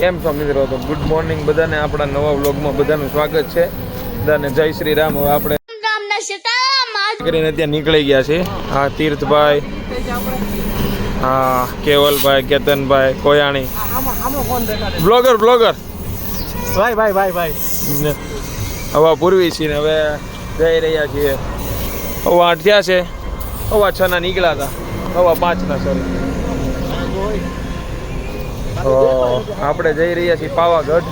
કેમ છો મિત્રો? તો ગુડ મોર્નિંગ બધાને. આપણા નવા વ્લોગમાં બધાનું સ્વાગત છે. બધાને જય શ્રી રામ. હવે આપણે કરીને ત્યાં નીકળી ગયા છે હા તીર્થભાઈ હા કેવલભાઈ કેતનભાઈ કોયાણી. બ્લોગર બ્લોગર ભાઈ ભાઈ ભાઈ ભાઈ. હવા પૂર્વી છીએ ને હવે જઈ રહ્યા છીએ. હવા આઠ થયા છે. હવા છ ના નીકળ્યા હતા. હવા પાંચ ના સોરી તો આપણે જઈ રહ્યા છીએ પાવાગઢ.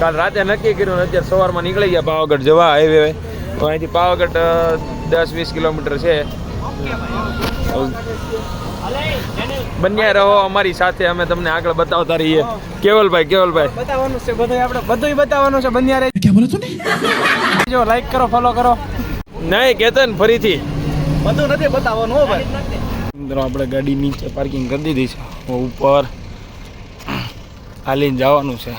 કાલ રાતે નક્કી કર્યું ને અત્યારે સવારમાં નીકળી ગયા પાવાગઢ જવા હાઈવે તો અહીંથી પાવાગઢ દસ વીસ કિલોમીટર છે. બન્યા રહો અમારી સાથે અમે તમને આગળ બતાવતા રહીએ. કેવલભાઈ કેવલભાઈ? બતાવવાનું છે બધું આપણે બધું બતાવવાનું છે બન્યા રહે. કેમ બોલો તું જો લાઈક કરો ફોલો કરો. નહીં કેતન ફરીથી. બધું નથી બતાવવાનું હો ભાઈ. મિત્રો આપણે ગાડી નીચે પાર્કિંગ કરી દીધી છે ઉપર. હાલીને જવાનું છે.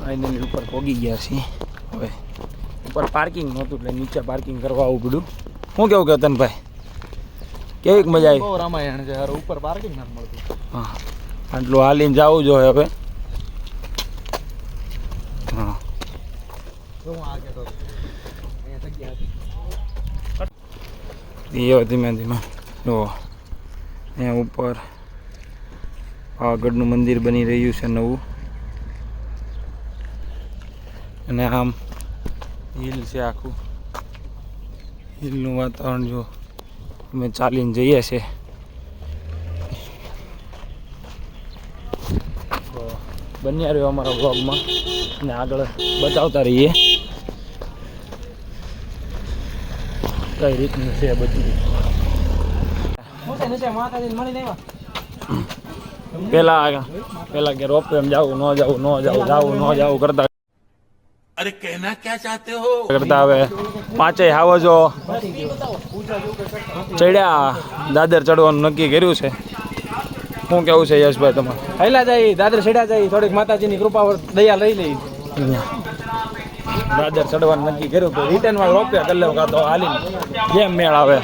ફાઇનલી ઉપર પોગી ગયા છીએ. હવે ઉપર પાર્કિંગ નહોતું એટલે નીચે પાર્કિંગ કરવા આવું પડ્યું. શું કેવું કે કેતનભાઈ કેવીક મજા આવી? બહુ રામાયણ છે. ઉપર પાર્કિંગ ના મળતું. હા. આટલું હાલીને જવું જોઈએ હવે. હા. ધીમે ધીમે. જો અહીંયા ઉપર પાવાગઢનું મંદિર બની રહ્યું છે નવું. અને આમ હિલ છે આખું. હિલનું વાતાવરણ જો અમે ચાલીને જઈએ છીએ બન્યા રહ્યો અમારા બ્લોગમાં અને આગળ બતાવતા રહીએ. કઈ રીતનું છે બધું? મળીને આવ્યા. પેલા પેલા કે રોપવે એમ જાવું ન જાવું ન જાવું જાવું ન જાવું કરતા અરે કહેના ક્યાં ચાહતે હો? કરતા હવે પાંચેય હાવજો. ચડ્યા. દાદર ચડવાનું નક્કી કર્યું છે. શું કેવું છે યશભાઈ તમારે? હેલા જાય દાદર ચડ્યા જાય થોડીક માતાજીની કૃપા પર દયા લઈ લઈ દાદર ચડવાનું નક્કી કર્યું તો રિટર્નમાં રોપે કલ્લે કાં તો હાલીને. કેમ મેળ આવે?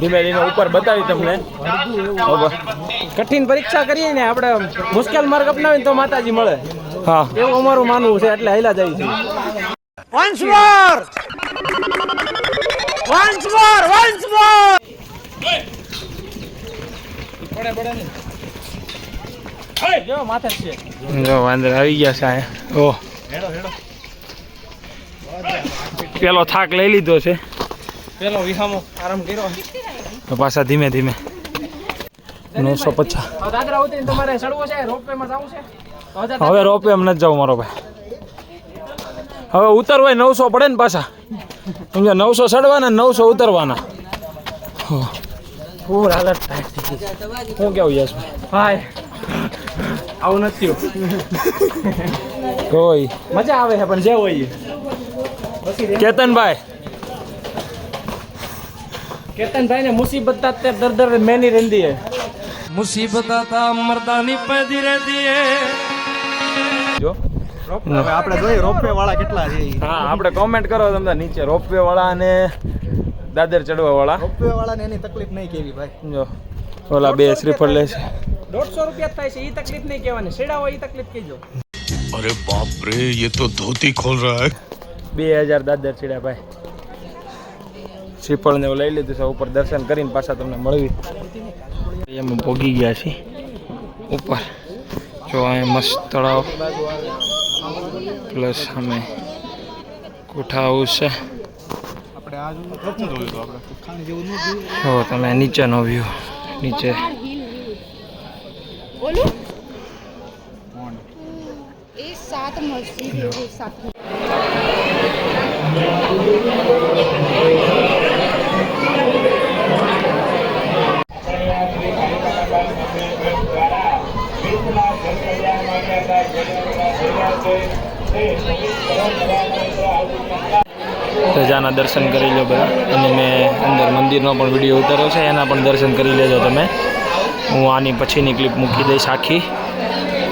ધીમે ધીમે ઉપર બતાવી તમને. કઠિન પરીક્ષા કરીએ ને આપણે મુશ્કેલ માર્ગ અપનાવીને તો માતાજી મળે. હા. એવું અમારું માનવું છે એટલે હેલા જાય છે. જો માથે જ છે જો વાંદર આવી ગયા છે ઓહ પેલો થાક લઈ લીધો છે. પેલો વિહામો આરામ કર્યો. પાછા ધીમે ધીમે. નવસો પચાસ. હવે રોપવે એમ નથી જવું મારો ભાઈ. હવે ઉતરવાય નવસો પડે ને પાછા. સમજો નવસો ચડવાના નવસો ઉતરવાના. ફૂલ હાલત શું કેવું યશ ભાઈ? આવું નથી. કોઈ. મજા આવે છે પણ જે હોય. કેતનભાઈ કેતનભાઈ. ને મુસીબત તે દર દર મેની રહેતી હે. મુસીબત હતા મરદાની પેદી રહેતી જો. હવે આપણે જોઈએ રોપવે વાળા કેટલા છે હા આપણે કોમેન્ટ કરો તમને નીચે રોપવે વાળા અને દાદર ચડવા વાળા રોપવે વાળાને એની તકલીફ નહીં કેવી ભાઈ. જો ઓલા બે શ્રીફળ લે છે. દોઢસો રૂપિયા થાય છે એ તકલીફ નહીં કહેવાની. સેડા હોય એ તકલીફ કહેજો. અરે બાપ રે ये તો ધોતી ખોલ રહા હે. બે હજાર દાદર ચડ્યા ભાઈ. શ્રીફળ ને લઈ લીધું છે ઉપર દર્શન કરીને પાછા તમને મળવી. એમાં ભોગી ગયા છીએ. ઉપર. જો અહીં મસ્ત તળાવ. પ્લસ અમે કોઠા હાઉસ છે. જો તમે નીચેનો વ્યૂ નીચે. બોલું. એ ધજાના દર્શન કરી લો બધા. અને મેં અંદર મંદિરનો પણ વીડિયો ઉતાર્યો છે, એના પણ દર્શન કરી લેજો તમે. હું આની પછીની ક્લિપ મૂકી દઈશ આખી.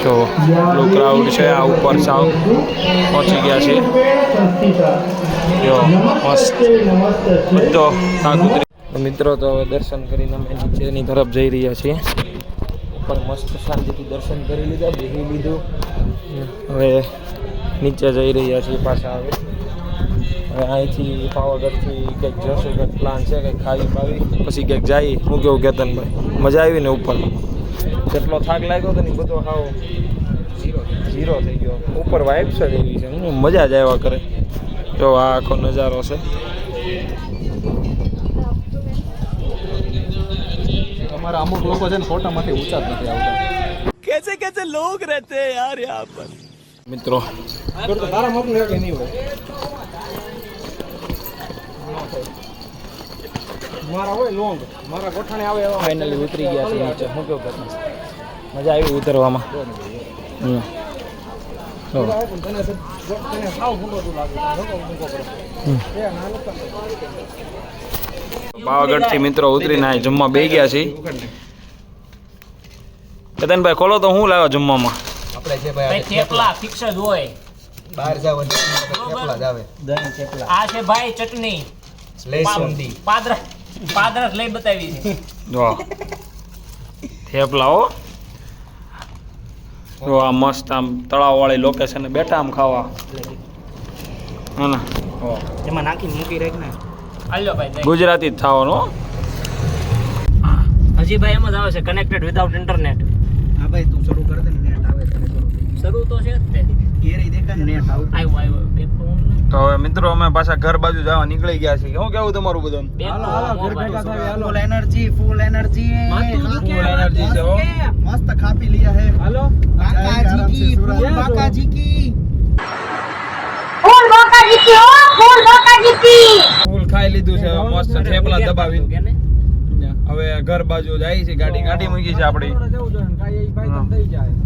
જો એટલું ક્રાઉડ છે, આ ઉપર સાવ પહોંચી ગયા છે. જો, મસ્ત. બધો તો મિત્રો, તો હવે દર્શન કરીને અમે નીચેની તરફ જઈ રહ્યા છીએ. ઉપર મસ્ત શાંતિથી દર્શન કરી લીધા બેસી લીધું. હવે નીચે જઈ રહ્યા છીએ પાછા હવે. હવે અહીંથી પાવાગઢથી કંઈક જશે કંઈક પ્લાન છે કંઈક ખાવી પાવી પછી કંઈક જઈએ હું કેવું કેતનભાઈ. મજા આવી ને ઉપર. કેટલો થાક લાગ્યો હતો ને બધો હાવ ઝીરો થઈ ગયો. ઉપર વાઇબ્સ છે એવી છે. હું મજા જ આવ્યા કરે. જો આ આખો નજારો છે. અમારા અમુક લોકો છે ને ફોટામાંથી ઊંચા જ નથી આવતા. મિત્રો તારા માપનું એક નહીં હોય. મારા હોય લોંગ. મારા ગોઠાણે આવે એવા. ફાઇનલી ઉતરી ગયા છે નીચે. શું કેવું કરું મજા આવી ઉતરવામાં. હમ. નાનો પાવાગઢથી મિત્રો ઉતરીને અહીં જમવા બે ગયા છીએ. કેતનભાઈ ખોલો તો હું લાવ્યો જમવામાં? આપણે છે ભાઈ થેપલા. ફિક્સ જ હોય. બહાર જાવ થેપલા જ આવે. આ છે ભાઈ ચટણી. લેસુંદી પાદરા પાદરા લઈ બતાવી છે. જો. થેપલા હો. જો આ મસ્ત આમ તળાવવાળી લોકેશન બેઠા આમ ખાવા. હા ને? એમાં નાખી મૂકી રાખ ને. હાલ્યો ભાઈ ગુજરાતી જ થવાનું હો. હજી ભાઈ એમ જ આવે છે કનેક્ટેડ વિધાઉટ ઇન્ટરનેટ હા ભાઈ તું શરૂ કર દે નેટ આવે શરૂ શરૂ તો છે જ તે. ઘેરે દેખાય નેટ આવું. આવ્યો આવ્યો તો હવે મિત્રો અમે પાછા ઘર બાજુ જવા નીકળી ગયા છીએ. શું કેવું તમારું બધું full energy full energy full energy છે મસ્ત ખાપી લિયા હે. હાલો. કાકાજી કી ફૂલ કાકાજી કી. ફૂલ કાકાજી કી ફૂલ કાકાજી કી. ફૂલ ખાઈ લીધું છે મસ્ત થેપલા દબાવીને. હવે ઘર બાજુ જાય છે ગાડી ગાડી મૂકી છે આપણી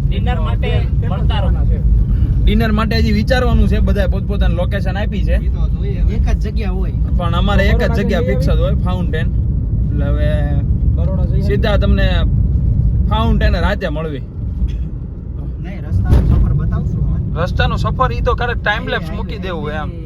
ડિનર માટે મળતા રહો ડિનર માટે હજી વિચારવાનું છે બધા પોતપોતાની લોકેશન આપી છે. એક જ જગ્યા હોય. પણ અમારે એક જ જગ્યા ફિક્સ જ હોય ફાઉન્ટેન એટલે હવે સીધા તમને ફાઉન્ટેન રાતે મળવી. રસ્તાનો સફર ઈ તો ક્યારેક ટાઈમ લેપ્સ મૂકી દેવું એમ.